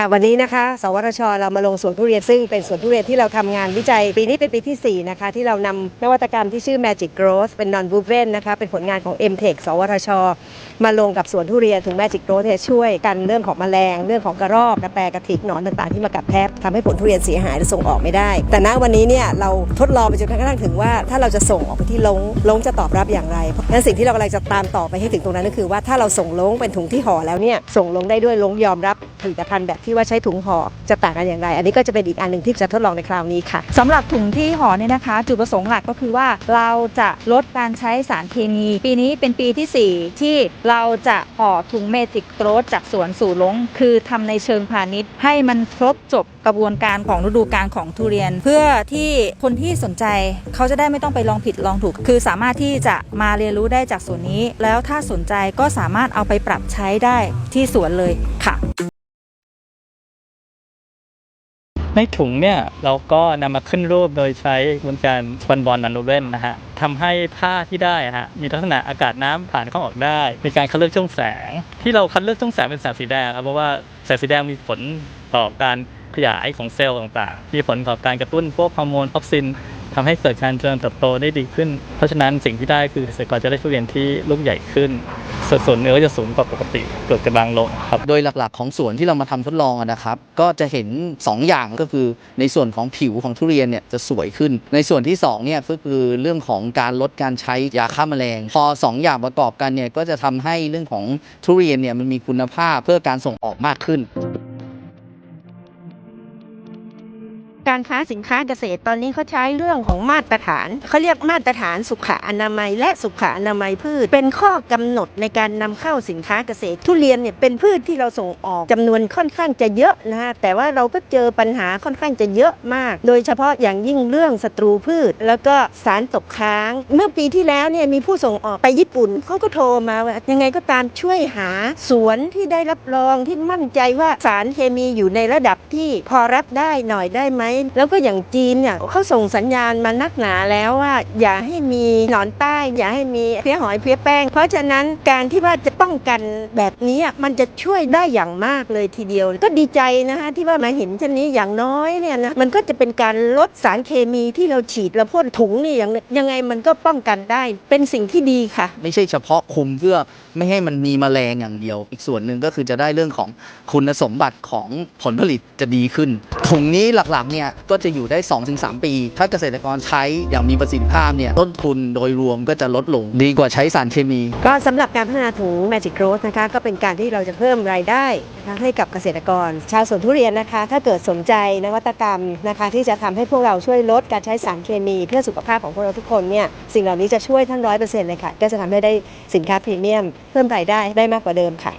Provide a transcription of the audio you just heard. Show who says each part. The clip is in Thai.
Speaker 1: ค่ะวันนี้นะคะ สวทช เรามาลงสวนทุเรียนซึ่งเป็นสวนทุเรียนที่เราทำงานวิจัย ปีนี้เป็นปีที่ 4 นะคะ ที่เรานำนวัตกรรมที่ชื่อ Magic Growth เป็น non woven นะคะ เป็นผลงานของ MTech สวทช มาลงกับสวนทุเรียนถึง Magic Growth เนี่ยช่วยกันเรื่องของแมลง เรื่องของกระรอกกระแตกระทิกหนอนต่างๆที่มากัดแทบทำให้ผลทุเรียนเสียหายและส่งออกไม่ได้ แต่ณวันนี้เนี่ยเราทดลองไปจนกระทั่งถึงว่า ถ้าเราจะส่งออกไปที่ลงลงจะตอบรับอย่างไรเพราะฉะนั้นสิ่งที่เรากำลังจะตามต่อไปให้ถึงตรงนั้นก็คือว่าถ้าเราส่งลงเป็นถุงที่ห่อแล้วเนี่ยส่งลงได้ด้วยลงยอมรับผลิตภัณฑ์แบบที่ว่าใช้ถุงห่อจะต่างกันอย่างไร อันนี้ก็จะเป็นอีกอันหนึ่งที่จะทดลองในคราวนี้ค่ะ
Speaker 2: สำหรับถุงที่ห่อเนี่ยนะคะ จุดประสงค์หลักก็คือว่าเราจะลดการใช้สารเคมี ปีนี้เป็นปีที่ 4 ที่เราจะห่อถุงเมจิกโกรสจากสวนสู่ลง คือทำในเชิงพาณิชย์ ให้มันครบจบกระบวนการของฤดูกาลของทุเรียน เพื่อที่คนที่สนใจเขาจะได้ไม่ต้องไปลองผิดลองถูก คือสามารถที่จะมาเรียนรู้ได้จากสวนนี้ แล้วถ้าสนใจก็สามารถเอาไปปรับใช้ได้ที่สวนเลยค่ะ
Speaker 3: ในถุงเนี่ยเราก็นำมาขึ้นรูปโดยใช้กระบวนการสปันบอลนันโนเวนนะฮะทำให้ผ้าที่ได้ฮะมีลักษณะอากาศน้ำผ่านเข้าออกได้ มีการคัดเลือกช่วงแสง ที่เราคัดเลือกช่วงแสงเป็นแสงสีแดงครับเพราะว่าแสงสีแดงมีผลต่อการขยายของเซลล์ต่างๆ มีผลต่อการกระตุ้นพวกฮอร์โมนออกซินทำให้เกิดการเจริญเติบโตได้ดีขึ้น เพราะฉะนั้นสิ่งที่ได้คือเกษตรกรจะได้ทุเรียนที่ลูกใหญ่ขึ้น ส่วนส่วนเนื้อก็จะสูงกว่าปกติเกิดกระบางลงครับ
Speaker 4: โดยหลักๆของสวนที่เรามาทำทดลองนะครับ ก็จะเห็น 2 อย่างก็คือในส่วนของผิวของทุเรียนเนี่ยจะสวยขึ้น ในส่วนที่2เนี่ยก็คือเรื่องของการลดการใช้ยาฆ่าแมลง พอ 2 อย่างประกอบกันเนี่ยก็จะทำให้เรื่องของทุเรียนเนี่ยมันมีคุณภาพเพื่อการส่งออกมากขึ้น
Speaker 1: การค้าสินค้าเกษตรตอนนี้เขาใช้เรื่องของมาตรฐานเขาเรียกมาตรฐานสุขอนามัย และสุขอนามัยพืช เป็นข้อกำหนดในการนำเข้าสินค้าเกษตร ทุเรียนเนี่ยเป็นพืชที่เราส่งออกจำนวนค่อนข้างจะเยอะนะฮะแต่ว่าเราก็เจอปัญหาค่อนข้างจะเยอะมาก โดยเฉพาะอย่างยิ่งเรื่องศัตรูพืช แล้วก็สารตกค้าง เมื่อปีที่แล้วเนี่ยมีผู้ส่งออกไปญี่ปุ่นเขาก็โทรมาว่ายังไงก็ตามช่วยหาสวนที่ได้รับรองที่มั่นใจว่าสารเคมีอยู่ในระดับที่พอรับได้หน่อยได้ไหมแล้วก็อย่างจีนเนี่ยเขาส่งสัญญาณมานักหนาแล้วว่า อย่าให้มีหนอนใต้ อย่าให้มีเพี้ยหอยเพี้ยแป้ง เพราะฉะนั้นการที่ว่าจะป้องกันแบบนี้อะมันจะช่วยได้อย่างมากเลยทีเดียว ก็ดีใจนะคะที่ว่ามาเห็นเช่นนี้อย่างน้อยเนี่ยนะมันก็จะเป็นการลดสารเคมีที่เราฉีดเราพ่นถุงนี่อย่างยังไงมันก็ป้องกันได้ เป็นสิ่งที่ดีค่ะ
Speaker 4: ไม่ใช่เฉพาะคุมเพื่อไม่ให้มันมีแมลงอย่างเดียว อีกส่วนหนึ่งก็คือจะได้เรื่องของคุณสมบัติของผลผลิตจะดีขึ้น ถุงนี้หลักๆเนี่ยก็จะอยู่ได้ 2-3 ปี ถ้าเกษตรกรใช้อย่างมีประสิทธิภาพเนี่ยต้นทุนโดยรวมก็จะลดลงดีกว่าใช้สารเคมี
Speaker 1: ก็สำหรับการพัฒนาถุง Magic Growth นะคะก็เป็นการที่เราจะเพิ่มรายได้นะคะให้กับเกษตรกร ชาวสวนทุเรียนนะคะ ถ้าเกิดสนใจนวัตกรรมนะคะ ที่จะทำให้พวกเราช่วยลดการใช้สารเคมี เพื่อสุขภาพของพวกเราทุกคนเนี่ยสิ่งเหล่านี้จะช่วยท่านร้อยเปอร์เซ็นต์เลยค่ะก็จะทำให้ได้สินค้าพรีเมียมเพิ่มรายได้ได้มากกว่าเดิมค่ะ